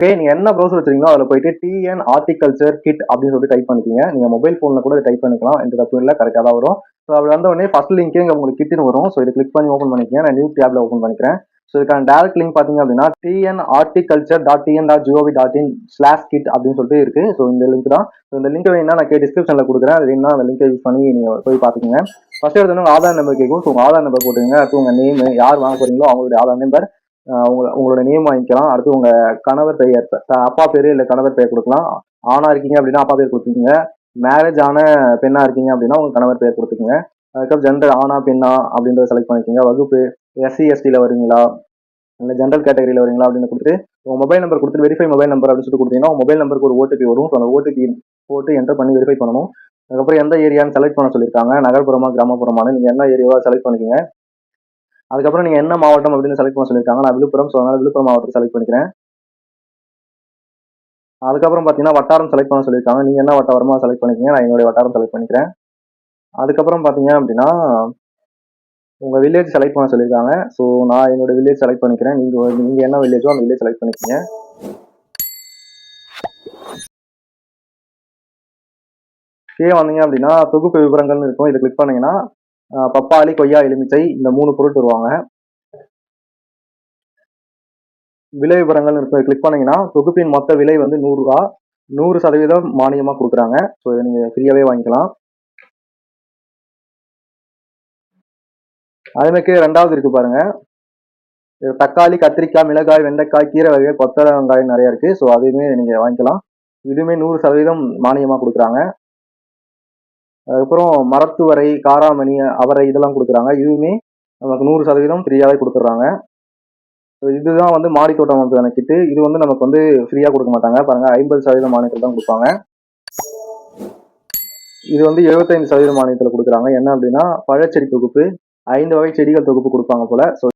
Okay நீங்க என்ன browser வச்சிருக்கீங்களோ அதில் போயிட்டு டிஎன் ஆர்டிகல்ச்சர் கிட் அப்படின்னு சொல்லிட்டு டைப் பண்ணிக்கிங்க. நீங்க மொபைல் ஃபோனில் கூட டைப் பண்ணிக்கலாம். எந்த தப்பு இல்லை கரெக்டாக தான் வரும். ஸோ அப்படி வந்த உடனே ஃபர்ஸ்ட் இங்கே உங்களுக்கு கிட்னு வரும். ஸோ இதை கிளிக் பண்ணி ஓப்பன் பண்ணிக்கிறேன் நான் நியூ டேப்ல ஓப்பன் பண்ணிக்கிறேன். ஸோ இதுக்கான டேரக்ட் லிங்க் பார்த்தீங்க அப்படின்னா TN horticulture dot TN dot gov dot in slash kit அப்படின்னு சொல்லிட்டு இருக்கு. ஸோ இந்த லிங்க் தான். ஸோ இந்த லிங்க் வேணும்னா நான் கே டிஸ்கிரிப்ஷனில் கொடுக்குறேன். அது வேணும்னா அந்த லிங்கை யூஸ் பண்ணி நீங்கள் போய் பார்த்துக்கோங்க. ஃபர்ஸ்ட் எடுத்தோன்னா உங்க ஆதார் நம்பர் கேட்கும். ஸோ உங்க ஆதார் நம்பர் போட்டுருங்க அடுத்து உங்க நேம் யார் வாங்க போறீங்களோ அவங்களுடைய ஆதார் நம்பர் உங்க உங்களோட நேம் வாங்கிக்கலாம். அடுத்து உங்க கணவர் பெயர் அப்பா பேர் இல்லை கணவர் பெயர் கொடுக்கலாம். ஆணா இருக்கீங்க அப்படின்னா அப்பா பேர் கொடுத்துக்கோங்க. மேரேஜ் ஆன பெண்ணா இருக்கீங்க அப்படின்னா உங்க கணவர் பெயர் கொடுத்துக்கோங்க. அதுக்கப்புறம் ஜெண்டர் ஆனா பெண்ணா அப்படின்றத செலக்ட் பண்ணிக்கோங்க. வகுப்பு எஸ்சி எஸ்டியில் வருவீங்களா இல்லை ஜென்ரல் கேட்டகரியில் வரீங்களா அப்படின்னு கொடுத்துட்டு உங்கள் மொபைல் நம்பர் கொடுத்து வெரிஃபை மொபைல் நம்பர் அப்படின்னு சொல்லிட்டு கொடுத்தீங்கன்னா மொபைல் நம்பருக்கு ஒரு ஓடிபி வரும். ஸோ அந்த ஓடிபி போட்டு என்டர் பண்ணி வெரிஃபை பண்ணணும். அதுக்கப்புறம் எந்த ஏரியான்னு செலக்ட் பண்ண சொல்லியிருக்காங்க. நகர்ப்புறமா கிராமப்புறமானு நீங்கள் என்ன ஏரியாவாக செலக்ட் பண்ணிக்கோங்க. அதுக்கப்புறம் நீங்கள் என்ன மாவட்டம் அப்படின்னு செலக்ட் பண்ண சொல்லியிருக்காங்க. நான் விழுப்புரம் ஸோ அதனால விழுப்புரம் மாவட்டத்தை செலக்ட் பண்ணிக்கிறேன். அதுக்கப்புறம் பார்த்தீங்கன்னா வட்டாரம் செலக்ட் பண்ண சொல்லியிருக்காங்க. நீங்கள் என்ன வட்டாரமா செலக்ட் பண்ணிக்கிறீங்க? நான் என்னுடைய வட்டாரம் செலக்ட் பண்ணிக்கிறேன். அதுக்கப்புறம் பார்த்தீங்க அப்படின்னா உங்கள் வில்லேஜ் செலக்ட் பண்ண சொல்லியிருக்காங்க. ஸோ நான் என்னோட வில்லேஜ் செலக்ட் பண்ணிக்கிறேன். நீங்கள் நீங்கள் என்ன வில்லேஜோ அந்த வில்லேஜ் செலக்ட் பண்ணிக்கங்க கீழே வந்தீங்க அப்படின்னா தொகுப்பு விவரங்கள்னு இருக்கும். இதை கிளிக் பண்ணீங்கன்னா பப்பாளி கொய்யா எலுமிச்சை இந்த மூணு பொருள் வருவாங்க விலை விவரங்கள் இருக்கும் கிளிக் பண்ணீங்கன்னா தொகுப்பின் மொத்த விலை வந்து நூறுரூவா. நூறு சதவீதம் மானியமாக கொடுக்குறாங்க. ஸோ இதை நீங்கள் ஃப்ரீயாகவே வாங்கிக்கலாம். அதேமாதிரி ரெண்டாவது இருக்கு பாருங்க. தக்காளி கத்திரிக்காய் மிளகாய் வெண்டைக்காய் கீரை வகைகள் கொத்தரை வெங்காயம் நிறைய இருக்குது ஸோ அதையுமே நீங்கள் வாங்கிக்கலாம். இதுவுமே நூறு சதவீதம் மானியமாக கொடுக்குறாங்க. அதுக்கப்புறம் மரத்துவரை காராமணி அவரை இதெல்லாம் கொடுக்குறாங்க. இதுவுமே நமக்கு நூறு சதவீதம் ஃப்ரீயாகவே கொடுத்துட்றாங்க. ஸோ இதுதான் வந்து மாடி தோட்டம் அமைப்பு கணக்கிட்டு இது வந்து நமக்கு வந்து ஃப்ரீயாக கொடுக்க மாட்டாங்க. பாருங்க ஐம்பது சதவீதம் மானியத்தில் தான் கொடுப்பாங்க. இது வந்து எழுபத்தைந்து சதவீத மானியத்தில் கொடுக்குறாங்க. என்ன அப்படின்னா பழச்செடி தொகுப்பு ஐந்து வகை செடிகள் தொகுப்பு கொடுப்பாங்க போல. ஸோ